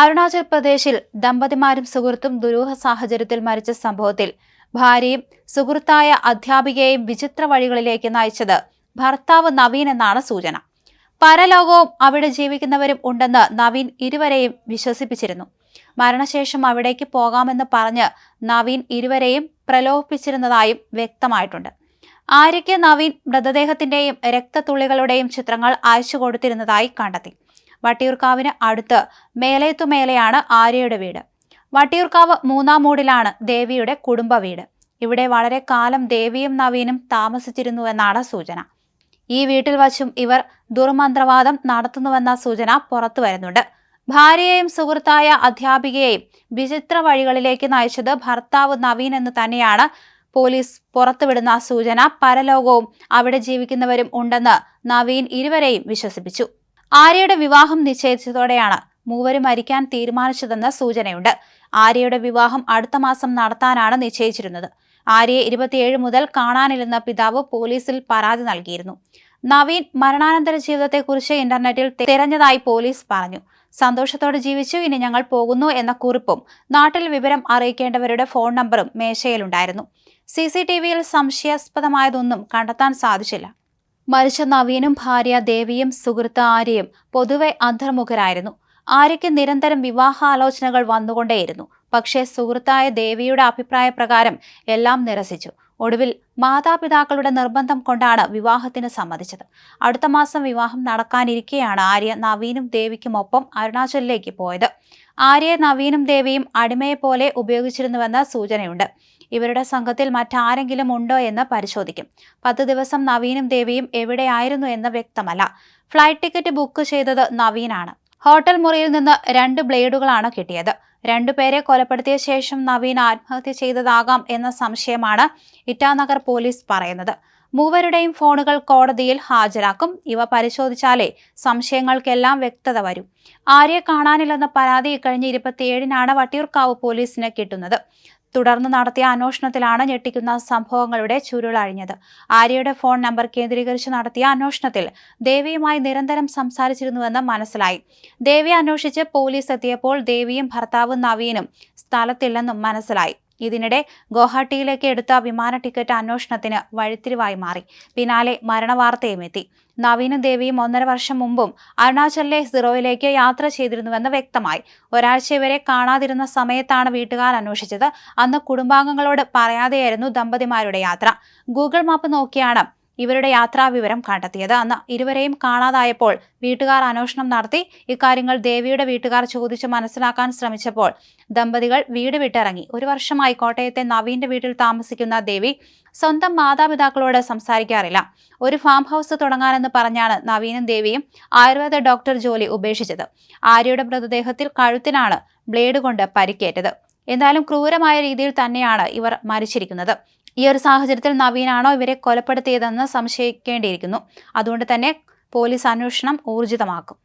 അരുണാചൽ പ്രദേശിൽ ദമ്പതിമാരും സുഹൃത്തും ദുരൂഹ സാഹചര്യത്തിൽ മരിച്ച സംഭവത്തിൽ ഭാര്യയും സുഹൃത്തായ അധ്യാപികയെയും വിചിത്ര വഴികളിലേക്ക് നയിച്ചത് ഭർത്താവ് നവീൻ എന്നാണ് സൂചന. പരലോകവും അവിടെ ജീവിക്കുന്നവരും ഉണ്ടെന്ന് നവീൻ ഇരുവരെയും വിശ്വസിപ്പിച്ചിരുന്നു. മരണശേഷം അവിടേക്ക് പോകാമെന്ന് പറഞ്ഞ് നവീൻ ഇരുവരെയും പ്രലോഭിപ്പിച്ചിരുന്നതായും വ്യക്തമായിട്ടുണ്ട്. ആര്യയ്ക്ക് നവീൻ മൃതദേഹത്തിന്റെയും രക്തത്തുള്ളികളുടെയും ചിത്രങ്ങൾ അയച്ചു കൊടുത്തിരുന്നതായി കണ്ടെത്തി. വട്ടിയൂർക്കാവിന് അടുത്ത് മേലേത്തുമേലെയാണ് ആര്യയുടെ വീട്. വട്ടിയൂർക്കാവ് മൂന്നാം മൂടിലാണ് ദേവിയുടെ കുടുംബ വീട്. ഇവിടെ വളരെ കാലം ദേവിയും നവീനും താമസിച്ചിരുന്നു താമസിച്ചിരുന്നുവെന്നാണ് സൂചന. ഈ വീട്ടിൽ വച്ചും ഇവർ ദുർമന്ത്രവാദം നടത്തുന്നുവെന്ന സൂചന പുറത്തു വരുന്നുണ്ട്. ഭാര്യയെയും സുഹൃത്തായ അധ്യാപികയെയും വിചിത്ര വഴികളിലേക്ക് നയിച്ചത് ഭർത്താവ് നവീൻ എന്ന് തന്നെയാണ് പോലീസ് പുറത്തുവിടുന്ന സൂചന. പരലോകവും അവിടെ ജീവിക്കുന്നവരും ഉണ്ടെന്ന് നവീൻ ഇരുവരെയും വിശ്വസിപ്പിച്ചു. ആര്യയുടെ വിവാഹം നിശ്ചയിച്ചതോടെയാണ് മൂവരും മരിക്കാൻ തീരുമാനിച്ചതെന്ന് സൂചനയുണ്ട്. ആര്യയുടെ വിവാഹം അടുത്ത മാസം നടത്താനാണ് നിശ്ചയിച്ചിരുന്നത്. ആര്യയെ ഇരുപത്തിയേഴ് മുതൽ കാണാനില്ലെന്ന പിതാവ് പോലീസിൽ പരാതി നൽകിയിരുന്നു. നവീൻ മരണാനന്തര ജീവിതത്തെക്കുറിച്ച് ഇന്റർനെറ്റിൽ തിരഞ്ഞതായി പോലീസ് പറഞ്ഞു. സന്തോഷത്തോടെ ജീവിച്ചു ഇനി ഞങ്ങൾ പോകുന്നു എന്ന കുറിപ്പും നാട്ടിൽ വിവരം അറിയിക്കേണ്ടവരുടെ ഫോൺ നമ്പറും മേശയിലുണ്ടായിരുന്നു. സി സി ടി വിയിൽ സംശയാസ്പദമായതൊന്നും കണ്ടെത്താൻ സാധിച്ചില്ല. മരിച്ച നവീനും ഭാര്യ ദേവിയും സുഹൃത്ത് ആര്യയും പൊതുവെ അന്തർമുഖരായിരുന്നു ആര്യയ്ക്ക് നിരന്തരം വിവാഹാലോചനകൾ വന്നുകൊണ്ടേയിരുന്നു. പക്ഷേ സുഹൃത്തായ ദേവിയുടെ അഭിപ്രായ പ്രകാരം എല്ലാം നിരസിച്ചു. ഒടുവിൽ മാതാപിതാക്കളുടെ നിർബന്ധം കൊണ്ടാണ് വിവാഹത്തിന് സമ്മതിച്ചത്. അടുത്ത മാസം വിവാഹം നടക്കാനിരിക്കെയാണ് ആര്യ നവീനും ദേവിക്കുമൊപ്പം അരുണാചലിലേക്ക് പോയത്. ആര്യയെ നവീനും ദേവിയും അടിമയെ പോലെ ഉപയോഗിച്ചിരുന്നുവെന്ന സൂചനയുണ്ട്. ഇവരുടെ സംഘത്തിൽ മറ്റാരെങ്കിലും ഉണ്ടോ എന്ന് പരിശോധിക്കും. പത്ത് ദിവസം നവീനും ദേവിയും എവിടെയായിരുന്നു എന്ന് വ്യക്തമല്ല. ഫ്ലൈറ്റ് ടിക്കറ്റ് ബുക്ക് ചെയ്തത് നവീനാണ്. ഹോട്ടൽ മുറിയിൽ നിന്ന് രണ്ട് ബ്ലേഡുകളാണ് കിട്ടിയത്. രണ്ടുപേരെ കൊലപ്പെടുത്തിയ ശേഷം നവീൻ ആത്മഹത്യ ചെയ്തതാകാം എന്ന സംശയമാണ് ഇറ്റാനഗർ പോലീസ് പറയുന്നത്. മൂവരുടെയും ഫോണുകൾ കോടതിയിൽ ഹാജരാക്കും. ഇവ പരിശോധിച്ചാലേ സംശയങ്ങൾക്കെല്ലാം വ്യക്തത വരും. ആരെ കാണാനില്ലെന്ന പരാതി ഇക്കഴിഞ്ഞ ഇരുപത്തിയേഴിനാണ് വട്ടിയൂർക്കാവ് പോലീസിന് കിട്ടുന്നത്. തുടർന്ന് നടത്തിയ അന്വേഷണത്തിലാണ് ഞെട്ടിക്കുന്ന സംഭവങ്ങളുടെ ചുരുളഴിഞ്ഞത്. ആര്യയുടെ ഫോൺ നമ്പർ കേന്ദ്രീകരിച്ച് നടത്തിയ അന്വേഷണത്തിൽ ദേവിയുമായി നിരന്തരം സംസാരിച്ചിരുന്നുവെന്ന് മനസ്സിലായി. ദേവിയെ അന്വേഷിച്ച് പോലീസ് എത്തിയപ്പോൾ ദേവിയും ഭർത്താവും നവീനും സ്ഥലത്തില്ലെന്നും മനസ്സിലായി. ഇതിനിടെ ഗുവാഹട്ടിയിലേക്ക് എടുത്ത വിമാന ടിക്കറ്റ് അന്വേഷണത്തിന് വഴിത്തിരിവായി മാറി. പിന്നാലെ മരണവാർത്തയും എത്തി. നവീനും ദേവിയും ഒന്നര വർഷം മുമ്പും അരുണാചലിലെ സിറോയിലേക്ക് യാത്ര ചെയ്തിരുന്നുവെന്ന് വ്യക്തമായി. ഒരാഴ്ച വരെ കാണാതിരുന്ന സമയത്താണ് വീട്ടുകാർ അന്വേഷിച്ചത്. അന്ന് കുടുംബാംഗങ്ങളോട് പറയാതെയായിരുന്നു ദമ്പതിമാരുടെ യാത്ര. ഗൂഗിൾ മാപ്പ് നോക്കിയാണ് ഇവരുടെ യാത്രാവിവരം കണ്ടെത്തിയത്. അന്ന് ഇരുവരെയും കാണാതായപ്പോൾ വീട്ടുകാർ അന്വേഷണം നടത്തി. ഇക്കാര്യങ്ങൾ ദേവിയുടെ വീട്ടുകാർ ചോദിച്ച് മനസ്സിലാക്കാൻ ശ്രമിച്ചപ്പോൾ ദമ്പതികൾ വീട് വിട്ടിറങ്ങി. ഒരു വർഷമായി കോട്ടയത്തെ നവീന്റെ വീട്ടിൽ താമസിക്കുന്ന ദേവി സ്വന്തം മാതാപിതാക്കളോട് സംസാരിക്കാറില്ല. ഒരു ഫാം ഹൗസ് തുടങ്ങാനെന്ന് പറഞ്ഞാണ് നവീനും ദേവിയും ആയുർവേദ ഡോക്ടർ ജോലി ഉപേക്ഷിച്ചത്. ആര്യയുടെ മൃതദേഹത്തിൽ കഴുത്തിനാണ് ബ്ലേഡ് കൊണ്ട് പരിക്കേറ്റത്. എന്തായാലും ക്രൂരമായ രീതിയിൽ തന്നെയാണ് ഇവർ മരിച്ചിരിക്കുന്നത്. ഈ ഒരു സാഹചര്യത്തിൽ നവീനാണോ ഇവരെ കൊലപ്പെടുത്തിയതെന്ന് സംശയിക്കേണ്ടിയിരിക്കുന്നു. അതുകൊണ്ട് തന്നെ പോലീസ് അന്വേഷണം ഊർജിതമാക്കും.